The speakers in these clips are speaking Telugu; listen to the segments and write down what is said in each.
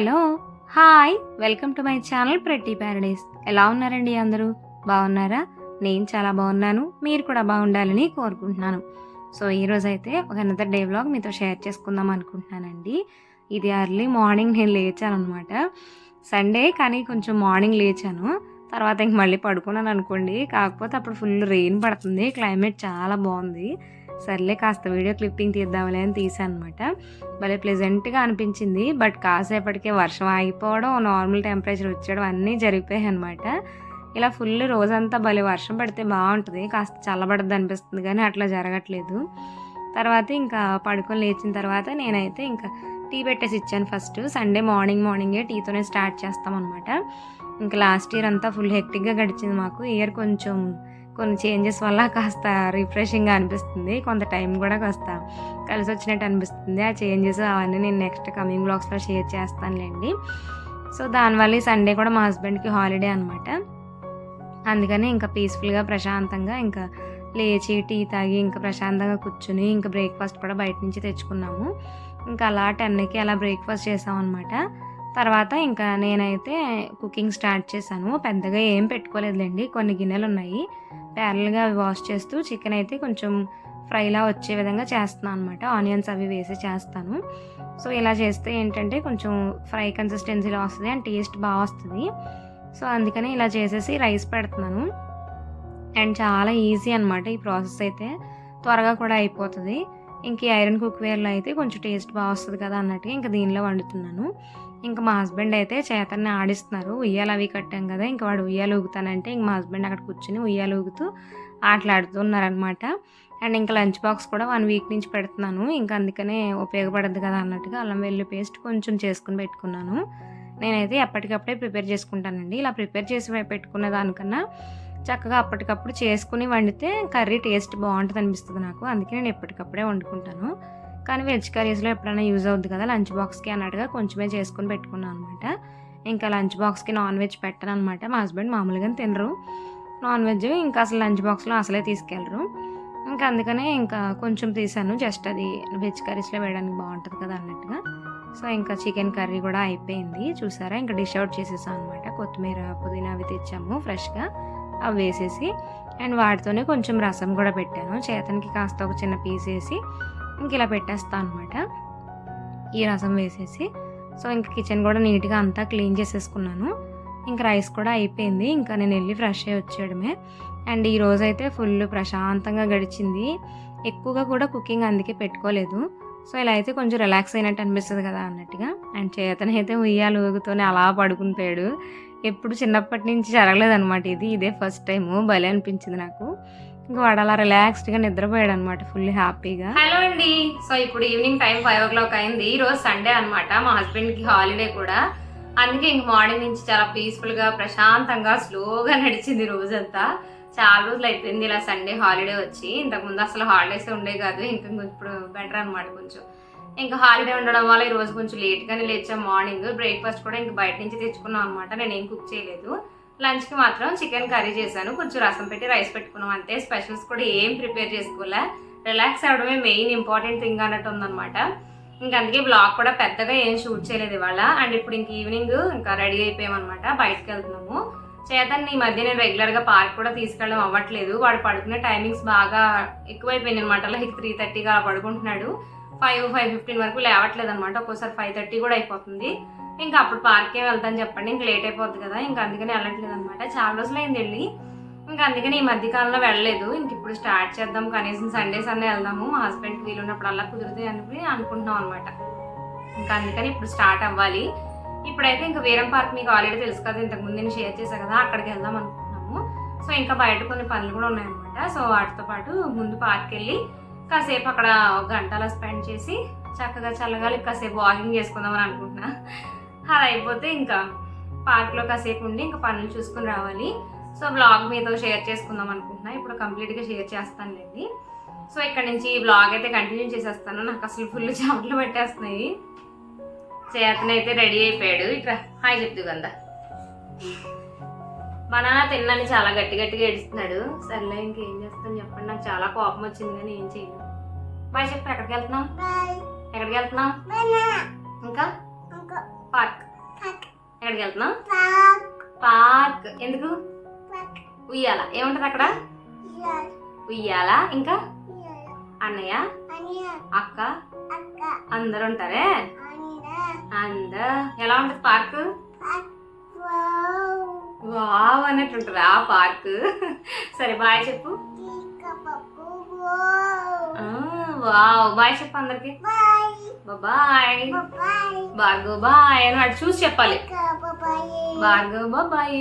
Hello hi welcome to my channel pretty paradise. ఎలా ఉన్నారండి అందరూ? బాగున్నారా? నేను చాలా బాగున్నాను. మీరు కూడా బాగుండాలని కోరుకుంటున్నాను. సో ఈరోజు అయితే ఒక అనదర్ డే వ్లాగ్ మీతో షేర్ చేసుకుందాం అనుకుంటున్నానండి. ఇది అర్లీ మార్నింగ్ నేను లేచాను అనమాట సండే కానీ కొంచెం మార్నింగ్ లేచాను. తర్వాత ఇంక మళ్ళీ పడుకున్నాను అనుకోండి. కాకపోతే అప్పుడు ఫుల్ రెయిన్ పడుతుంది. క్లైమేట్ చాలా బాగుంది. సర్లే కాస్త వీడియో క్లిప్పింగ్ తీద్దాంలే అని తీసాను అనమాట భలే ప్లెజెంట్గా అనిపించింది. బట్ కాసేపటికే వర్షం ఆగిపోవడం నార్మల్ టెంపరేచర్ వచ్చేయడం అన్నీ జరిగిపోయాయి అనమాట ఇలా ఫుల్ రోజంతా భలే వర్షం పడితే బాగుంటుంది. కాస్త చల్లబడద్దు అనిపిస్తుంది కానీ అట్లా జరగట్లేదు. తర్వాత ఇంకా పడుకొని లేచిన తర్వాత నేనైతే ఇంకా టీ పెట్టేసి ఇచ్చాను ఫస్ట్ సండే మార్నింగ్ మార్నింగే టీతోనే స్టార్ట్ చేస్తామన్నమాట. ఇంకా లాస్ట్ ఇయర్ అంతా ఫుల్ హెక్టిక్గా గడిచింది మాకు. ఇయర్ కొంచెం కొన్ని చేంజెస్ వల్ల కాస్త రిఫ్రెషింగ్గా అనిపిస్తుంది. కొంత టైం కూడా కాస్త కలిసి వచ్చినట్టు అనిపిస్తుంది. ఆ చేంజెస్ అవన్నీ నేను నెక్స్ట్ కమింగ్ బ్లాగ్స్లో షేర్ చేస్తానులేండి. సో దానివల్ల ఈ సండే కూడా మా హస్బెండ్కి హాలిడే అనమాట అందుకని ఇంకా పీస్ఫుల్గా ప్రశాంతంగా ఇంకా లేచి టీ తాగి ఇంకా ప్రశాంతంగా కూర్చుని ఇంకా బ్రేక్ఫాస్ట్ కూడా బయట నుంచి తెచ్చుకున్నాము. ఇంకా అలా టెన్కి అలా బ్రేక్ఫాస్ట్ చేసామన్నమాట. తర్వాత ఇంకా నేనైతే కుకింగ్ స్టార్ట్ చేశాను. పెద్దగా ఏం పెట్టుకోలేదులేండి. కొన్ని గిన్నెలు ఉన్నాయి. ప్యారల్గా అవి వాష్ చేస్తూ చికెన్ అయితే కొంచెం ఫ్రైలా వచ్చే విధంగా చేస్తున్నాను అనమాట ఆనియన్స్ అవి వేసి చేస్తాను. సో ఇలా చేస్తే ఏంటంటే కొంచెం ఫ్రై కన్సిస్టెన్సీలో వస్తుంది అండ్ టేస్ట్ బాగా వస్తుంది. సో అందుకని ఇలా చేసేసి రైస్ పెడుతున్నాను. అండ్ చాలా ఈజీ అనమాట ఈ ప్రాసెస్ అయితే. త్వరగా కూడా అయిపోతుంది. ఇంక ఐరన్ కుక్వేర్లో అయితే కొంచెం టేస్ట్ బాగా వస్తుంది కదా అన్నట్టుగా ఇంకా దీనిలో వండుతున్నాను. ఇంకా మా హస్బెండ్ అయితే చేతన్ని ఆడిస్తున్నారు. ఉయ్యాలు అవి కట్టాం కదా ఇంకా వాడు ఉయ్యాలు ఊగుతానంటే ఇంక మా హస్బెండ్ అక్కడ కూర్చుని ఉయ్యాలు ఊగుతూ ఆటలాడుతున్నారనమాట అండ్ ఇంకా లంచ్ బాక్స్ కూడా వన్ వీక్ నుంచి పెడుతున్నాను. ఇంకా అందుకనే ఉపయోగపడద్దు కదా అన్నట్టుగా అల్లం వెల్లుల్లి పేస్ట్ కొంచెం చేసుకుని పెట్టుకున్నాను. నేనైతే ఎప్పటికప్పుడే ప్రిపేర్ చేసుకుంటానండి. ఇలా ప్రిపేర్ చేసి పెట్టుకున్న దానికన్నా చక్కగా అప్పటికప్పుడు చేసుకుని వండితే కర్రీ టేస్ట్ బాగుంటుంది అనిపిస్తుంది నాకు. అందుకే నేను ఎప్పటికప్పుడే వండుకుంటాను. కానీ వెజ్ కర్రీస్లో ఎప్పుడైనా యూజ్ అవుద్ది కదా? లంచ్ బాక్స్కి అన్నట్టుగా కొంచెమే చేసుకుని పెట్టుకున్నాను అనమాట ఇంకా లంచ్ బాక్స్కి నాన్ వెజ్ పెట్టను అనమాట మా హస్బెండ్ మామూలుగా తినరు. నాన్ వెజ్ ఇంకా అసలు లంచ్ బాక్స్లో అసలే తీసుకెళ్ళరు. ఇంకా అందుకనే ఇంకా కొంచెం తీసాను. జస్ట్ అది వెజ్ కర్రీస్లో వేయడానికి బాగుంటుంది కదా అన్నట్టుగా. సో ఇంకా చికెన్ కర్రీ కూడా అయిపోయింది. చూసారా? ఇంకా డిష్ అవుట్ చేసేసాం అనమాట కొత్తిమీర పుదీనా అవి తెచ్చాము ఫ్రెష్గా. అవి వేసేసి అండ్ వాటితోనే కొంచెం రసం కూడా పెట్టాను. చేతనికి కాస్త ఒక చిన్న పీస్ వేసి ఇంక ఇలా పెట్టేస్తాను అనమాట ఈ రసం వేసేసి సో ఇంకా కిచెన్ కూడా నీట్గా అంతా క్లీన్ చేసేసుకున్నాను. ఇంకా రైస్ కూడా అయిపోయింది. ఇంకా నేను వెళ్ళి ఫ్రెష్ అయ్యి వచ్చేయడమే. అండ్ ఈ రోజు అయితే ఫుల్ ప్రశాంతంగా గడిచింది. ఎక్కువగా కూడా కుకింగ్ అందుకే పెట్టుకోలేదు. సో ఇలా అయితే కొంచెం రిలాక్స్ అయినట్టు అనిపిస్తుంది కదా అన్నట్టుగా. అండ్ చేతనైతే ఉయ్యాలు ఊగుతూనే అలా పడుకునిపోయాడు ఎప్పుడు చిన్నప్పటి నుంచి జరగలేదన్నమాట ఇది. ఇదే ఫస్ట్ టైము. భలే అనిపించింది నాకు. ఇంకా వాడు అలా రిలాక్స్డ్గా నిద్రపోయాడు అనమాట ఫుల్ హ్యాపీగా హలో అండి. సో ఇప్పుడు evening time five o'clock అయింది. ఈ రోజు సండే అనమాట మా హస్బెండ్కి హాలిడే కూడా. అందుకే ఇంక మార్నింగ్ నుంచి చాలా పీస్ఫుల్గా ప్రశాంతంగా స్లోగా నడిచింది రోజంతా. చాలా రోజులు అయిపోయింది ఇలా సండే హాలిడే వచ్చి. ఇంతకుముందు అసలు హాలిడేస్ ఉండే కాదు. ఇంకా ఇప్పుడు బెటర్ అనమాట కొంచెం. ఇంకా హాలిడే ఉండడం వల్ల ఈ రోజు కొంచెం లేట్గానే లేచాం. మార్నింగ్ బ్రేక్ఫాస్ట్ కూడా ఇంకా బయట నుంచి తెచ్చుకున్నాం అనమాట నేను ఏం కుక్ చేయలేదు. లంచ్కి మాత్రం చికెన్ కర్రీ చేశాను. కొంచెం రసం పెట్టి రైస్ పెట్టుకున్నాం అంతే. స్పెషల్స్ కూడా ఏం ప్రిపేర్ చేసుకోలే. రిలాక్స్ అవ్వడమే మెయిన్ ఇంపార్టెంట్ థింగ్ అన్నట్టు ఉందన్నమాట. ఇంక అందుకే బ్లాగ్ కూడా పెద్దగా ఏం షూట్ చేయలేదు ఇవాళ. అండ్ ఇప్పుడు ఇంక ఈవినింగ్ ఇంకా రెడీ అయిపోయామన్నమాట. బయటకు వెళ్తున్నాము. చేతన్ ఈ మధ్య నేను రెగ్యులర్గా పార్క్ కూడా తీసుకెళ్ళడం అవ్వట్లేదు. వాడు పడుకునే టైమింగ్స్ బాగా ఎక్కువైపోయింది అనమాట లైక్ త్రీ థర్టీగా పడుకుంటున్నాడు. ఫైవ్ ఫైవ్ ఫిఫ్టీన్ వరకు లేవట్లేదు అనమాట ఒక్కోసారి ఫైవ్ థర్టీ కూడా అయిపోతుంది. ఇంకా అప్పుడు పార్కే వెళ్తాను చెప్పండి. ఇంక లేట్ అయిపోద్ది కదా. ఇంకా అందుకని వెళ్ళట్లేదు అనమాట చాలా రోజులు అయింది వెళ్ళి. ఇంకా అందుకని ఈ మధ్యకాలంలో వెళ్ళలేదు. ఇంక ఇప్పుడు స్టార్ట్ చేద్దాం. కనీసం సండేస్ అన్నీ వెళ్దాము. మా హస్బెండ్కి వీలు ఉన్నప్పుడు అలా కుదురుతాయి అని అనుకుంటున్నాం అనమాట ఇంకా అందుకని ఇప్పుడు స్టార్ట్ అవ్వాలి. ఇప్పుడైతే ఇంకా వీరం పార్క్ మీకు ఆల్రెడీ తెలుసు కదా. ఇంతకుముందు నేను షేర్ చేశాను కదా. అక్కడికి వెళ్దాం అనుకుంటున్నాము. సో ఇంకా బయట కొన్ని పనులు కూడా ఉన్నాయన్నమాట సో వాటితో పాటు ముందు పార్క్ వెళ్ళి కాసేపు అక్కడ ఒక స్పెండ్ చేసి చక్కగా చల్లగాలి. కాసేపు వాకింగ్ చేసుకుందామని అనుకుంటున్నా. అలా అయిపోతే ఇంకా పార్క్లో కాసేపు ఉండి ఇంకా పనులు చూసుకుని రావాలి. సో బ్లాగ్ మీతో షేర్ చేసుకుందాం అనుకుంటున్నా. ఇప్పుడు కంప్లీట్గా షేర్ చేస్తానులేండి. సో ఇక్కడ నుంచి ఈ బ్లాగ్ అయితే కంటిన్యూ చేసేస్తాను. నాకు అసలు ఫుల్ చెమటలు పెట్టేస్తున్నాయి. చేతనైతే రెడీ అయిపోయాడు. ఇక్కడ హాయ్ చెప్తూ కదా మా నాన్న తిన్నాను చాలా గట్టి గట్టిగా ఏడుస్తున్నాడు. సర్లే ఇంకేం చేస్తాను చెప్పండి. నాకు చాలా కోపం వచ్చింది కానీ ఏం చేయను. బాయ్ చెప్పు ఎక్కడికి వెళ్తున్నాం ఎక్కడికి వెళ్తున్నాం ఇంకా? పార్క్. ఎక్కడికి వెళ్తున్నాం పార్క్. ఎందుకు? ఉయ్యాల. ఏముంటది అక్కడ? ఉయ్యాల. ఇంకా? అన్నయ్య? అక్క? అందరు ఉంటారే? అందరు ఎలా ఉంటది పార్క్? వావ్. అన్నట్టు ఉంటుంది ఆ పార్క్. సరే బాయ్ చెప్పు. వావ్. బాయ్ చెప్పు అందరికి. బాయ్. భార్గవ్ బాయ్ అని వాడు చూసి చెప్పాలి. భార్గవ్ బాయ్.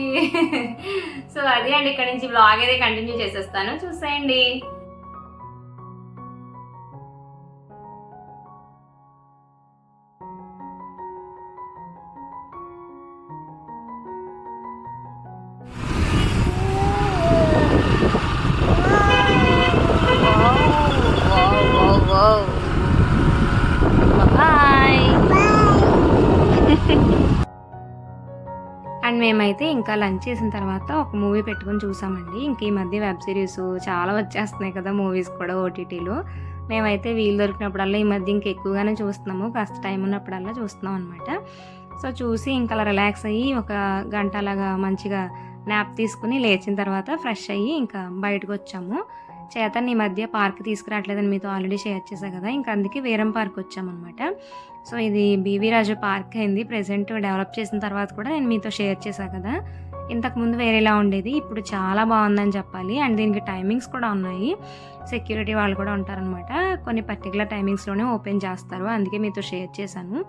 సో అదే అండి ఇక్కడ నుంచి బ్లాగ్ అయితే కంటిన్యూ చేసేస్తాను. చూసేయండి. మేమైతే ఇంకా లంచ్ చేసిన తర్వాత ఒక మూవీ పెట్టుకొని చూసామండి. ఇంక ఈ మధ్య వెబ్ సిరీస్ చాలా వచ్చేస్తున్నాయి కదా మూవీస్ కూడా ఓటీటీలో. మేమైతే వీలు దొరికినప్పుడల్లా ఈ మధ్య ఇంకా ఎక్కువగానే చూస్తున్నాము. కాస్త టైం ఉన్నప్పుడల్లా చూస్తున్నాం అనమాట సో చూసి ఇంకా అలా రిలాక్స్ అయ్యి ఒక గంట అలాగా మంచిగా నాప్ తీసుకుని లేచిన తర్వాత ఫ్రెష్ అయ్యి ఇంకా బయటకు వచ్చాము. చేతన్ ఈ మధ్య పార్క్ తీసుకురావట్లేదని మీతో ఆల్రెడీ షేర్ చేశా కదా ఇంకా అందుకే వీరం పార్క్ వచ్చామన్నమాట. సో ఇది బీవీ రాజు పార్క్ అయింది. ప్రెసెంట్ డెవలప్ చేసిన తర్వాత కూడా నేను మీతో షేర్ చేశాను కదా. ఇంతకుముందు వేరేలా ఉండేది ఇప్పుడు చాలా బాగుందని చెప్పాలి. అండ్ దీనికి టైమింగ్స్ కూడా ఉన్నాయి. సెక్యూరిటీ వాళ్ళు కూడా ఉంటారనమాట కొన్ని పర్టికులర్ టైమింగ్స్లోనే ఓపెన్ చేస్తారు. అందుకే మీతో షేర్ చేశాను.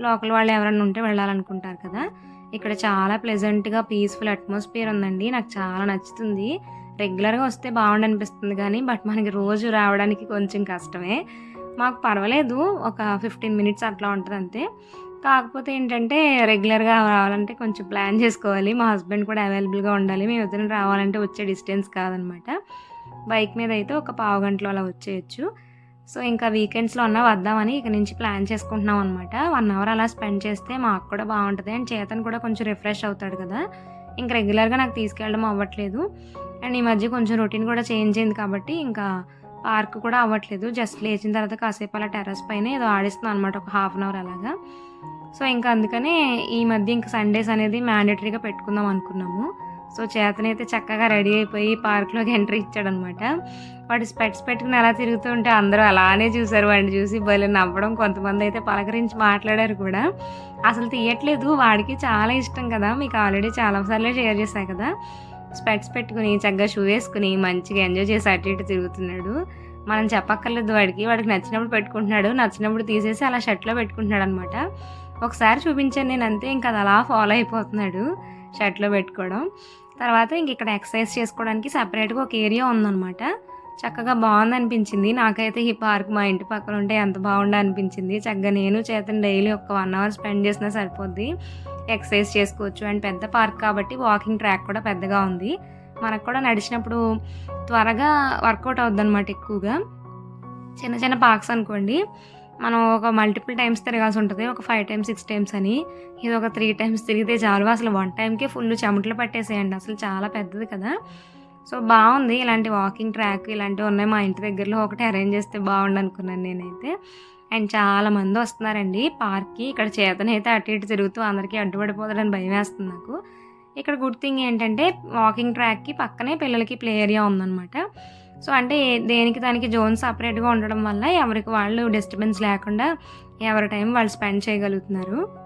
లోకల్ వాళ్ళు ఎవరైనా ఉంటే వెళ్ళాలనుకుంటారు కదా. ఇక్కడ చాలా ప్లెజెంట్గా పీస్ఫుల్ అట్మాస్ఫియర్ ఉందండి. నాకు చాలా నచ్చుతుంది. రెగ్యులర్గా వస్తే బాగుండి అనిపిస్తుంది కానీ బట్ మనకి రోజు రావడానికి కొంచెం కష్టమే. మాకు పర్వాలేదు ఒక ఫిఫ్టీన్ మినిట్స్ అట్లా ఉంటుంది అంతే కాకపోతే ఏంటంటే రెగ్యులర్గా రావాలంటే కొంచెం ప్లాన్ చేసుకోవాలి. మా హస్బెండ్ కూడా అవైలబుల్గా ఉండాలి. మేము ఇద్దరం రావాలంటే వచ్చే డిస్టెన్స్ కాదనమాట. బైక్ మీద అయితే ఒక పావు గంటలో అలా వచ్చేయచ్చు. సో ఇంకా వీకెండ్స్లో అన్నా వద్దామని ఇక నుంచి ప్లాన్ చేసుకుంటున్నాం అనమాట వన్ అవర్ అలా స్పెండ్ చేస్తే మాకు కూడా బాగుంటుంది. అండ్ చేతన్ కూడా కొంచెం రిఫ్రెష్ అవుతాడు కదా. ఇంక రెగ్యులర్గా నాకు తీసుకెళ్ళడం అవ్వట్లేదు. అండ్ ఈ మధ్య కొంచెం రొటీన్ కూడా చేంజ్ అయింది కాబట్టి ఇంకా పార్క్ కూడా అవ్వట్లేదు. జస్ట్ లేచిన తర్వాత కాసేపు అలా టెర్రస్ పైన ఏదో ఆడిస్తున్నాను అనమాట ఒక హాఫ్ అన్ అవర్ అలాగా. సో ఇంకా అందుకనే ఈ మధ్య ఇంకా సండేస్ అనేది మ్యాండేటరీగా పెట్టుకుందాం అనుకున్నాము. సో చేతనైతే చక్కగా రెడీ అయిపోయి పార్క్లోకి ఎంట్రీ ఇచ్చాడనమాట వాడు స్పెట్స్ పెట్టుకుని అలా తిరుగుతుంటే అందరూ అలానే చూశారు వాడిని చూసి భలే నవ్వడం. కొంతమంది అయితే పలకరించి మాట్లాడారు కూడా. అసలు తీయట్లేదు వాడికి చాలా ఇష్టం కదా. మీకు ఆల్రెడీ చాలాసార్లు షేర్ చేశాను కదా. స్పెట్స్ పెట్టుకుని చక్కగా షూ వేసుకుని మంచిగా ఎంజాయ్ చేసి అటు ఇటు తిరుగుతున్నాడు. మనం చెప్పక్కర్లేదు వాడికి. వాడికి నచ్చినప్పుడు పెట్టుకుంటున్నాడు. నచ్చినప్పుడు తీసేసి అలా షర్ట్లో పెట్టుకుంటున్నాడు అనమాట ఒకసారి చూపించాను నేను అంతే. ఇంకా అది అలా ఫాలో అయిపోతున్నాడు షర్ట్లో పెట్టుకోవడం. తర్వాత ఇంక ఇక్కడ ఎక్సర్సైజ్ చేసుకోవడానికి సపరేట్గా ఒక ఏరియా ఉందన్నమాట. చక్కగా బాగుంది అనిపించింది నాకైతే ఈ పార్క్ మా ఇంటి పక్కన ఉంటే ఎంత బాగుండ అనిపించింది. చక్కగా నేను చేతను డైలీ ఒక వన్ అవర్ స్పెండ్ చేసినా సరిపోద్ది. ఎక్సర్సైజ్ చేసుకోవచ్చు. అండ్ పెద్ద పార్క్ కాబట్టి వాకింగ్ ట్రాక్ కూడా పెద్దగా ఉంది. మనకు కూడా నడిచినప్పుడు త్వరగా వర్కౌట్ అవుద్ది అనమాట ఎక్కువగా. చిన్న చిన్న పార్క్స్ అనుకోండి. మనం ఒక మల్టిపుల్ టైమ్స్ తిరగాల్సి ఉంటుంది. ఒక ఫైవ్ టైమ్స్ సిక్స్ టైమ్స్ అని. ఇది ఒక త్రీ టైమ్స్ తిరిగితే చాలు. అసలు వన్ టైంకే ఫుల్ చెమటలు పట్టేసేయండి. అసలు చాలా పెద్దది కదా. సో బాగుంది ఇలాంటి వాకింగ్ ట్రాక్ ఇలాంటివి ఉన్నాయి మా ఇంటి దగ్గరలో ఒకటి అరేంజ్ చేస్తే బాగుండు అనుకున్నాను నేనైతే. అండ్ చాలా మంది వస్తున్నారండి పార్క్కి. ఇక్కడ చేతనైతే అటు ఇటు తిరుగుతూ అందరికీ అడ్డుపడిపోతాడని భయం వేస్తుంది నాకు. ఇక్కడ గుడ్ థింగ్ ఏంటంటే వాకింగ్ ట్రాక్కి పక్కనే పిల్లలకి ప్లే ఏరియా ఉందన్నమాట. సో అంటే దేనికి దానికి జోన్ సపరేట్గా ఉండడం వల్ల ఎవరికి వాళ్ళు డిస్టర్బెన్స్ లేకుండా ఎవరి టైం వాళ్ళు స్పెండ్ చేయగలుగుతున్నారు.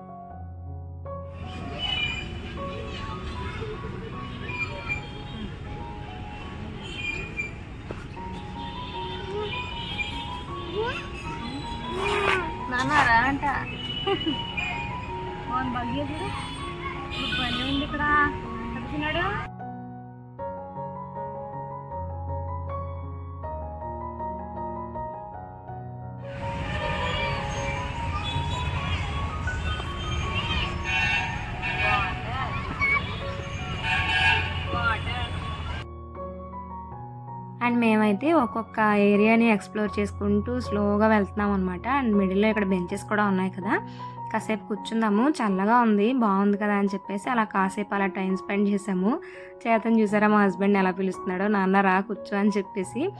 అండ్ మేమైతే ఒక్కొక్క ఏరియాని ఎక్స్ప్లోర్ చేసుకుంటూ స్లోగా వెళ్తున్నాం అనమాట అండ్ మిడిల్లో ఇక్కడ బెంచెస్ కూడా ఉన్నాయి కదా. కాసేపు కూర్చుందాము. చల్లగా ఉంది. బాగుంది కదా అని చెప్పేసి అలా కాసేపు అలా టైం స్పెండ్ చేసాము. చేతను చూసారా మా హస్బెండ్ ఎలా పిలుస్తున్నాడో? నాన్న రా కూర్చో అని చెప్పేసి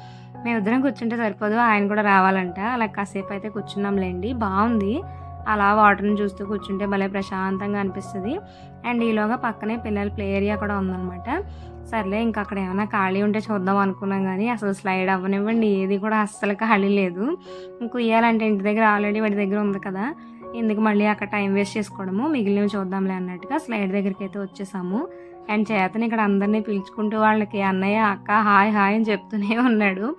మేమిద్దరం కూర్చుంటే సరిపోదు. ఆయన కూడా రావాలంట. అలా కాసేపు అయితే కూర్చున్నాంలేండి. బాగుంది. అలా వాటర్ని చూస్తూ కూర్చుంటే భలే ప్రశాంతంగా అనిపిస్తుంది. అండ్ ఈలోగా పక్కనే పిల్లల ప్లే ఏరియా కూడా ఉందన్నమాట. సర్లే ఇంకా అక్కడ ఏమైనా ఖాళీ ఉంటే చూద్దాం అనుకున్నాం కానీ అసలు స్లైడ్ అవ్వనివ్వండి. ఏది కూడా అస్సలు ఖాళీ లేదు. ఇంక ఇంటి దగ్గర ఆల్రెడీ వాడి దగ్గర ఉంది కదా. ఎందుకు మళ్ళీ అక్కడ టైం వేస్ట్ చేసుకోవడము? మిగిలినవి చూద్దాంలే అన్నట్టుగా స్లైడ్ దగ్గరికి అయితే వచ్చేసాము. అండ్ చేతని ఇక్కడ అందరినీ పిలుచుకుంటూ వాళ్ళకి అన్నయ్య అక్క హాయ్ హాయ్ అని చెప్తూనే ఉన్నాడు.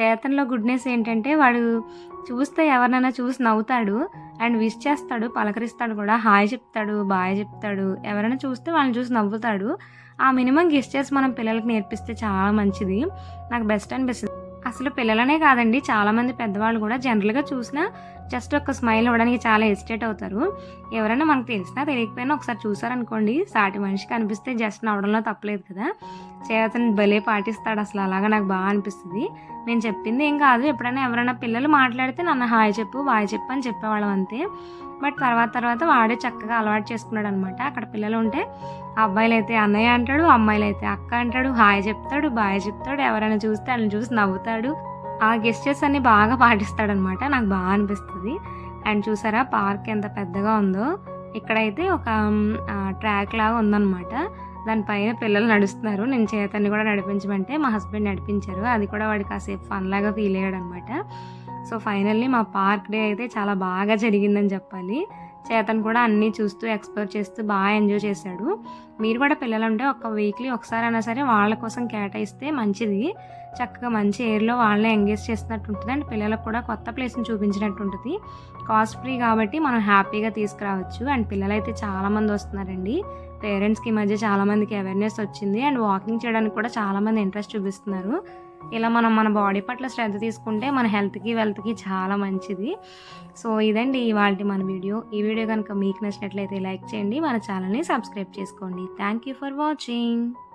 చేతనలో గుడ్నెస్ ఏంటంటే వాడు చూస్తే ఎవరినైనా చూసి నవ్వుతాడు. అండ్ విష్ చేస్తాడు పలకరిస్తాడు కూడా. హాయ్ చెప్తాడు బాయ్ చెప్తాడు. ఎవరైనా చూస్తే వాళ్ళని చూసి నవ్వుతాడు. ఆ మినిమం గెస్టర్స్ మనం పిల్లలకి నేర్పిస్తే చాలా మంచిది. నాకు బెస్ట్ అనిపిస్తుంది. అసలు పిల్లలనే కాదండి చాలామంది పెద్దవాళ్ళు కూడా జనరల్గా చూసినా జస్ట్ ఒక స్మైల్ ఇవ్వడానికి చాలా హెసిటేట్ అవుతారు. ఎవరైనా మనకు తెలిసినా తెలియకపోయినా ఒకసారి చూసారనుకోండి సాటి మనిషికి అనిపిస్తే జస్ట్ నవ్వడంలో తప్పలేదు కదా. చేతను భలే పాటిస్తాడు అసలు అలాగా నాకు బాగా అనిపిస్తుంది. నేను చెప్పింది ఏం కాదు ఎప్పుడైనా ఎవరైనా పిల్లలు మాట్లాడితే నన్ను హాయ్ చెప్పు బాయ్ చెప్పు అని చెప్పేవాళ్ళం అంతే. బట్ తర్వాత తర్వాత వాడే చక్కగా అలవాటు చేసుకున్నాడు అనమాట అక్కడ పిల్లలు ఉంటే అబ్బాయిలు అయితే అన్నయ్య అంటాడు అమ్మాయిలు అయితే అక్క అంటాడు హాయ్ చెప్తాడు బాయ్ చెప్తాడు ఎవరైనా చూస్తే వాళ్ళని చూసి నవ్వుతాడు. ఆ గెస్టర్స్ అన్ని బాగా పాటిస్తాడనమాట నాకు బాగా అనిపిస్తుంది. అండ్ చూసారా పార్క్ ఎంత పెద్దగా ఉందో. ఇక్కడైతే ఒక ట్రాక్ లాగా ఉందన్నమాట. దానిపైన పిల్లలు నడుస్తున్నారు. నేను చేతన్ని కూడా నడిపించమంటే మా హస్బెండ్ నడిపించారు. అది కూడా వాడి కాసేపు ఫన్ లాగా ఫీల్ అయ్యాడు అనమాట సో ఫైనల్లీ మా పార్క్ డే అయితే చాలా బాగా జరిగిందని చెప్పాలి. చేతన్ కూడా అన్నీ చూస్తూ ఎక్స్ప్లోర్ చేస్తూ బాగా ఎంజాయ్ చేశాడు. మీరు కూడా పిల్లలు ఉంటే ఒక వీక్లీ ఒకసారి అయినా సరే వాళ్ళ కోసం కేటాయిస్తే మంచిది. చక్కగా మంచి ఎయిర్లో వాళ్ళని ఎంగేజ్ చేసినట్టు ఉంటుంది అండ్ పిల్లలకు కూడా కొత్త ప్లేస్ని చూపించినట్టు ఉంటుంది కాస్ట్ ఫ్రీ కాబట్టి మనం హ్యాపీగా తీసుకురావచ్చు. అండ్ పిల్లలైతే చాలామంది వస్తున్నారండి. పేరెంట్స్కి ఈ మధ్య చాలామందికి అవేర్నెస్ వచ్చింది. అండ్ వాకింగ్ చేయడానికి కూడా చాలామంది ఇంట్రెస్ట్ చూపిస్తున్నారు. ఇలా మనం మన బాడీ పట్ల శ్రద్ధ తీసుకుంటే మన హెల్త్కి వెల్త్కి చాలా మంచిది. సో ఇదండి ఇవాళ మన వీడియో ఈ వీడియో కనుక మీకు నచ్చినట్లయితే లైక్ చేయండి. మన ఛానల్ని సబ్స్క్రైబ్ చేసుకోండి. Thank you for watching